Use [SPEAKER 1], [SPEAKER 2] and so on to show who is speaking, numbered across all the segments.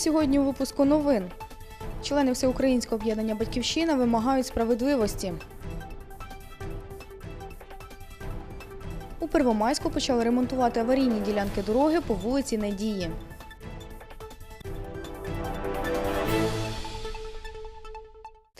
[SPEAKER 1] Сьогодні у випуску новин. Члени Всеукраїнського об'єднання Батьківщина вимагають справедливості. У Первомайську почали ремонтувати аварійні ділянки дороги по вулиці Надії. –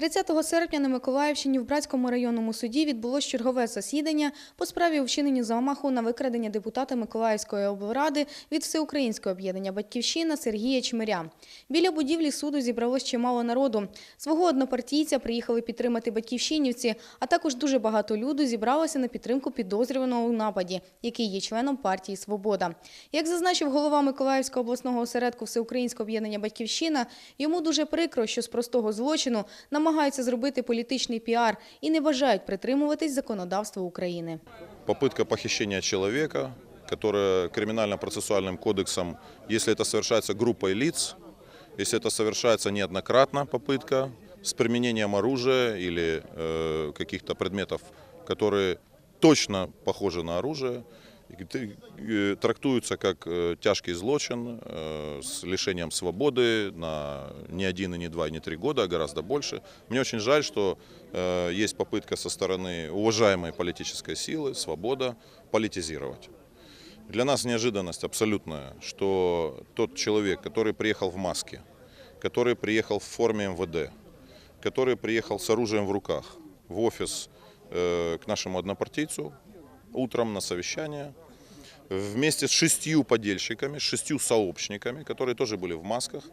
[SPEAKER 1] 30 серпня на Миколаївщині в Братському районному суді відбулось чергове засідання по справі у вчиненні замаху на викрадення депутата Миколаївської облради від Всеукраїнського об'єднання Батьківщина Сергія Чмиря. Біля будівлі суду зібралось чимало народу. Свого однопартійця приїхали підтримати батьківщинівці, а також дуже багато люду зібралося на підтримку підозрюваного у нападі, який є членом партії Свобода. Як зазначив голова Миколаївського обласного осередку Всеукраїнського об'єднання Батьківщина, йому дуже прикро, що з простого злочину намагаються зробити політичний піар і не бажають притримуватись законодавства України.
[SPEAKER 2] попытка похищения человека, которая криминально-процессуальным кодексом, если это совершается группой лиц, если это совершается неоднократно попытка с применением оружия или э, каких-то предметов, которые точно похожи на оружие, и ты- э, трактуются как э, тяжкий злочин э, с лишением свободы на не один, и не два, и не три года, а гораздо больше. Мне очень жаль, что э, есть попытка со стороны уважаемой политической силы, свобода, политизировать. Для нас неожиданность абсолютная, что тот человек, который приехал в маске, который приехал в форме МВД, который приехал с оружием в руках в офис э, к нашему однопартийцу утром на совещание, вместе с шестью подельщиками, шестью сообщниками, которые тоже были в масках,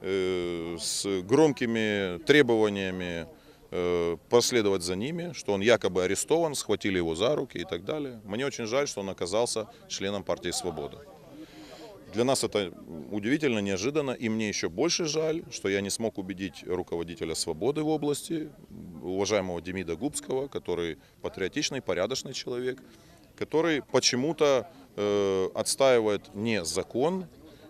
[SPEAKER 2] э, с громкими требованиями э, последовать за ними, что он якобы арестован, схватили его за руки и так далее. Мне очень жаль, что он оказался членом партии «Свобода». Для нас это удивительно, неожиданно, и мне еще больше жаль, что я не смог убедить руководителя «Свободы» в области, уважаемого Демида Губского, который патриотичный, порядочный человек, который почему-то э, отстаивает не закон,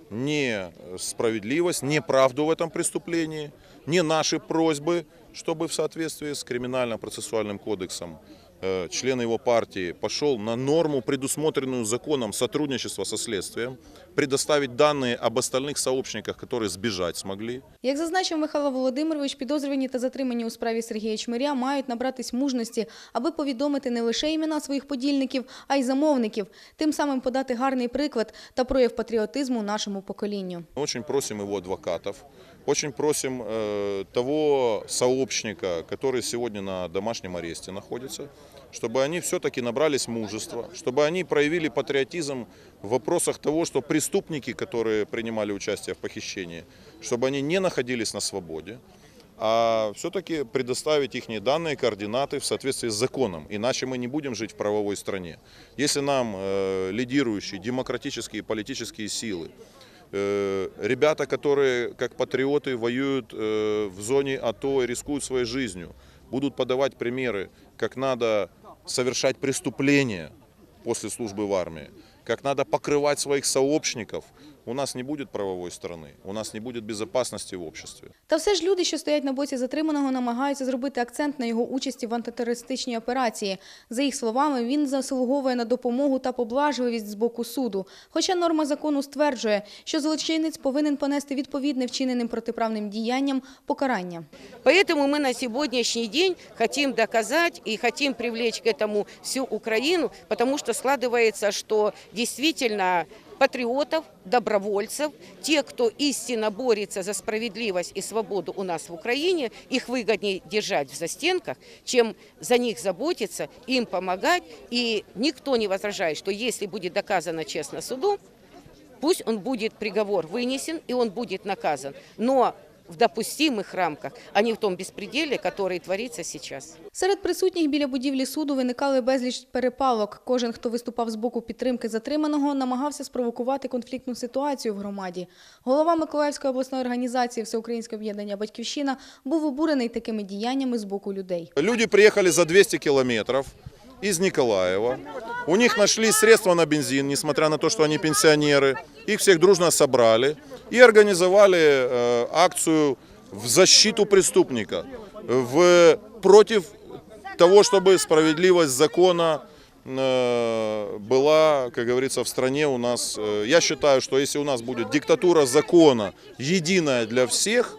[SPEAKER 2] не справедливость, не правду в этом преступлении, не наши просьбы, чтобы в соответствии с криминально-процессуальным кодексом э, член его партии пошел на норму, предусмотренную законом сотрудничества со следствием, предоставить данные об остальных сообщниках, которые сбежать смогли.
[SPEAKER 1] Як зазначив Михайло Володимирович, підозрювані та затримані у справі Сергія Чмиря мають набратись мужності, аби повідомити не лише імена своїх подільників, а й замовників, тим самим подати гарний приклад та прояв патріотизму нашому поколінню.
[SPEAKER 2] Мы Очень просим его адвокатов, очень просим э, того сообщника, который сегодня на домашнем аресте находится, Чтобы они все-таки набрались мужества, чтобы они проявили патриотизм в вопросах того, что преступники, которые принимали участие в похищении, чтобы они не находились на свободе, а все-таки предоставить их данные, координаты в соответствии с законом. Иначе мы не будем жить в правовой стране. Если нам э, лидирующие демократические и политические силы Э, ребята, которые как патриоты воюют э, в зоне АТО и рискуют своей жизнью, будут подавать примеры, как надо совершать преступления после службы в армии, как надо покрывать своих сообщников, у нас не будет правовой страны, у нас не будет безопасности в обществе.
[SPEAKER 1] Та все ж люди, що стоять на боці затриманого, намагаються зробити акцент на його участі в антитерористичній операції. За їх словами, він заслуговує на допомогу та поблажливість з боку суду. Хоча норма закону стверджує, що злочинець повинен понести відповідне вчиненим протиправним діянням покарання.
[SPEAKER 3] Поэтому мы на сегодняшний день хотим доказать и хотим привлечь к этому всю Украину, потому что складывается, что действительно патриотов, добровольцев, те, кто истинно борется за справедливость и свободу у нас в Украине, их выгоднее держать в застенках, чем за них заботиться, им помогать. И никто не возражает, что если будет доказано честно суду, пусть он будет приговор вынесен и он будет наказан, но в допустимых рамках, а не в том беспределе, который творится сейчас.
[SPEAKER 1] Серед присутніх біля будівлі суду виникали безліч перепалок. Кожен, хто виступав з боку підтримки затриманого, намагався спровокувати конфліктну ситуацію в громаді. Голова Миколаївської обласної організації Всеукраїнське об'єднання Батьківщина був обурений такими діяннями з боку людей.
[SPEAKER 2] Люди приехали за 200 километров из Николаева. У них нашли средства на бензин, несмотря на то, что они пенсионеры. Их всех дружно собрали и организовали э, акцию в защиту преступника, в, против того, чтобы справедливость закона э, была, как говорится, в стране у нас. э, Я считаю, что если у нас будет диктатура закона единая для всех,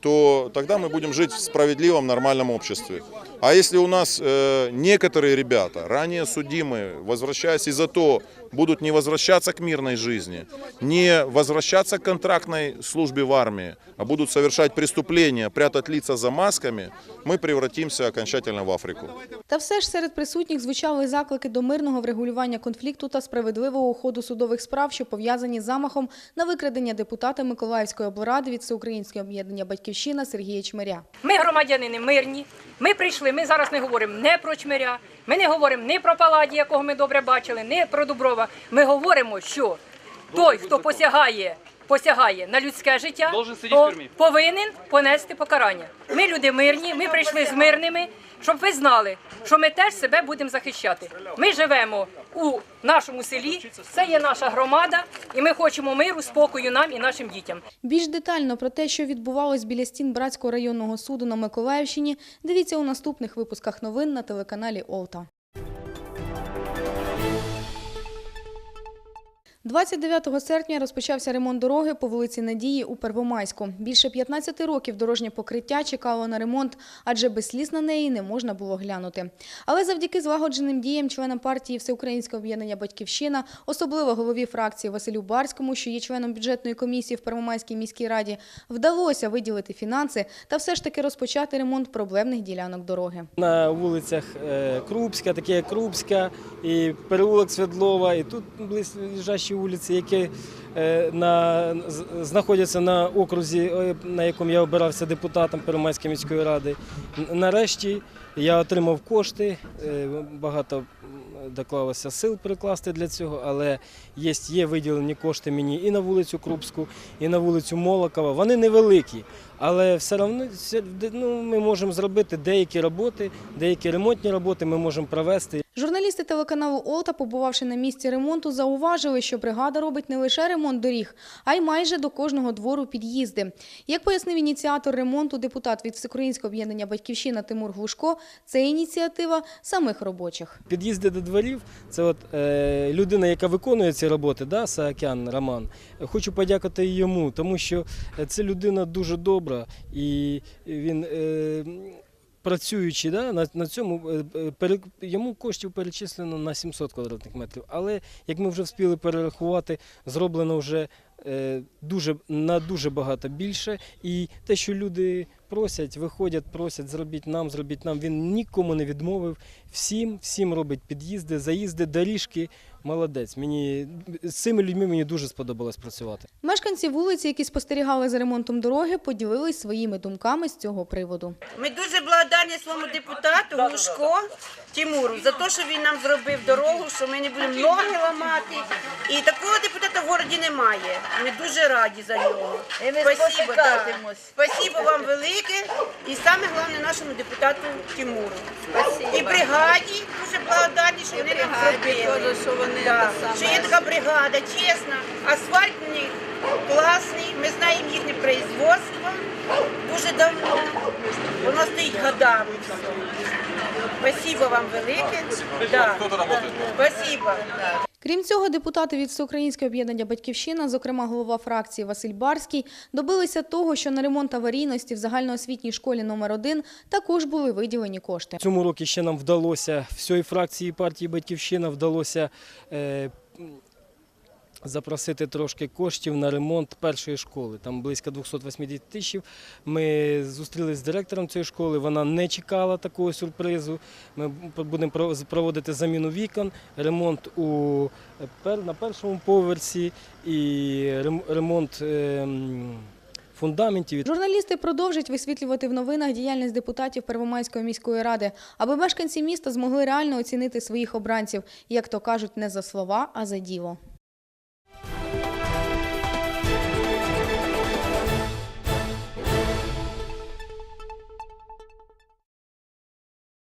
[SPEAKER 2] то тогда мы будем жить в справедливом, нормальном обществе. А если у нас э, некоторые ребята, ранее судимые, возвращаясь из АТО, будут не возвращаться к мирной жизни, не возвращаться к контрактной службе в армии, а будут совершать преступления, прятать лица за масками, мы превратимся окончательно в Африку.
[SPEAKER 1] Та все ж серед присутніх звучали заклики до мирного врегулювання конфлікту та справедливого ходу судових справ, що пов'язані з замахом на викрадення депутата Миколаївської облради від Всеукраїнського об'єднання «Батьківщина» Сергія Чмиря.
[SPEAKER 4] Ми громадянини мирні. Ми прийшли. Ми зараз не говоримо не про чмиря, ми не говоримо не про паладі, якого ми добре бачили, не про Дуброва. Ми говоримо, що той, хто посягає, посягає на людське життя, то повинен понести покарання. Ми люди мирні. Ми прийшли з мирними, щоб ви знали, що ми теж себе будемо захищати. Ми живемо у нашому селі. Це є наша громада, і ми хочемо миру, спокою нам і нашим дітям.
[SPEAKER 1] Більш детально про те, що відбувалось біля стін Братського районного суду на Миколаївщині, дивіться у наступних випусках новин на телеканалі Олта. 29 серпня розпочався ремонт дороги по вулиці Надії у Первомайську. Більше 15 років дорожнє покриття чекало на ремонт, адже без сліз на неї не можна було глянути. Але завдяки злагодженим діям члена партії Всеукраїнське об'єднання Батьківщина, особливо голові фракції Василю Барському, що є членом бюджетної комісії в Первомайській міській раді, вдалося виділити фінанси та все ж таки розпочати ремонт проблемних ділянок дороги.
[SPEAKER 5] На вулицях е, Крупська, таке Крупська, і переулок Свердлова, і тут близлежащі вулиці, які е, на, знаходяться на окрузі, е, на якому я обирався депутатом Первомайської міської ради. Нарешті я отримав кошти, е, багато доклалося сил прикласти для цього, але є, є виділені кошти мені і на вулицю Крупську, і на вулицю Молокова. Вони невеликі, але все одно ну, ми можемо зробити деякі роботи, деякі ремонтні роботи ми можемо провести.
[SPEAKER 1] Журналісти телеканалу Олта, побувавши на місці ремонту, зауважили, що бригада робить не лише ремонт доріг, а й майже до кожного двору під'їзди. Як пояснив ініціатор ремонту, депутат від Всеукраїнського об'єднання Батьківщина Тимур Глушко, це ініціатива самих робочих.
[SPEAKER 5] Під'їзди до дворів це от е, людина, яка виконує ці роботи, да, Саакян Роман. Хочу подякувати йому, тому що це людина дуже добра і він. Е, Працюючи да, на, на цьому, е, е, пере- йому коштів перечислено на 700 квадратних метрів. Але як ми вже встигли перерахувати, зроблено вже дуже, на дуже багато більше. І те, що люди просять, виходять, просять, зробіть нам, зробіть нам. Він нікому не відмовив. Всім, всім робить під'їзди, заїзди, доріжки. Молодець. Мені з цими людьми мені дуже сподобалось працювати.
[SPEAKER 1] Мешканці вулиці, які спостерігали за ремонтом дороги, поділились своїми думками з цього приводу.
[SPEAKER 6] Ми дуже благодарні своєму депутату Глушко Тимуру за те, що він нам зробив дорогу, що ми не будемо ноги ламати. І такого депутата в городі немає. Ми дуже раді за нього.
[SPEAKER 7] І ми
[SPEAKER 6] Спасибо,
[SPEAKER 7] спотикатимось.
[SPEAKER 6] Спасибо вам велике. І саме головне нашому депутату Тимуру. І бригаді дуже благодарні, що вони нам зробили.
[SPEAKER 7] що вони
[SPEAKER 6] Да,
[SPEAKER 7] те саме.
[SPEAKER 6] що є така бригада, чесно. Асфальт у них класний, ми знаємо їхнє производство дуже давно. Воно стоїть годами. Спасибо вам велике. Да. Спасибо.
[SPEAKER 1] Крім цього, депутати від Всеукраїнського об'єднання Батьківщина, зокрема голова фракції Василь Барський, добилися того, що на ремонт аварійності в загальноосвітній школі номер 1 також були виділені кошти.
[SPEAKER 5] Цьому році ще нам вдалося всієї фракції партії Батьківщина вдалося е, запросити трошки коштів на ремонт першої школи. Там близько 280 тисяч. Ми зустрілися з директором цієї школи. Вона не чекала такого сюрпризу. Ми будемо проводити заміну вікон, ремонт у на першому поверсі і рем- ремонт. е, Фундаментів
[SPEAKER 1] Журналісти продовжать висвітлювати в новинах діяльність депутатів Первомайської міської ради, аби мешканці міста змогли реально оцінити своїх обранців, як то кажуть, не за слова, а за діло.